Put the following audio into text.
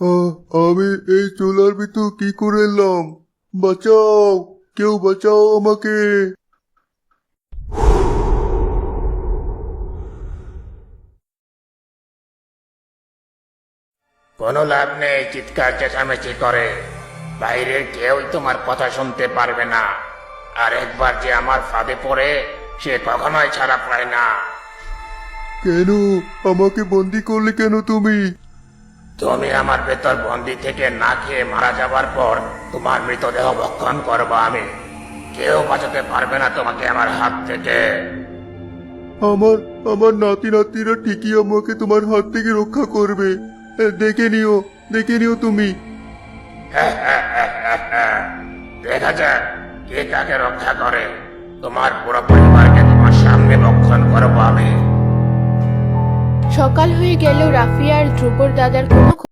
আমি এই চুলার ভিতর কি করে এলাম? বাঁচাও! কেউ বাঁচাও আমাকে! কোনো লাভ নেই চিৎকার চেঁচামেচি করে। বাইরের কেউই তোমার কথা শুনতে পারবে না। আর একবার যে আমার ফাঁদে পড়ে সে কখনোই ছাড়া পায় না। কেন? আমাকে বন্দি করলে কেন তুমি? তুমি আমার ভেতর বন্দি থেকে না খেয়ে মারা যাবার পর তোমার মৃতদেহ ভক্ষণ করব আমি। কেউ বাঁচাতে পারবে না তোমাকে আমার হাত থেকে। আমার আমার নাতি নাতিরা ঠিকই আমাকে তোমার হাত থেকে রক্ষা করবে। দেখে নিও দেখে নিও তুমি। দেখা যাক কে কাকে রক্ষা করে। তোমার পুরো পরিবারকে সকাল হয়ে গেলেও রাফিয়া আর ধ্রুবর দাদার কোনো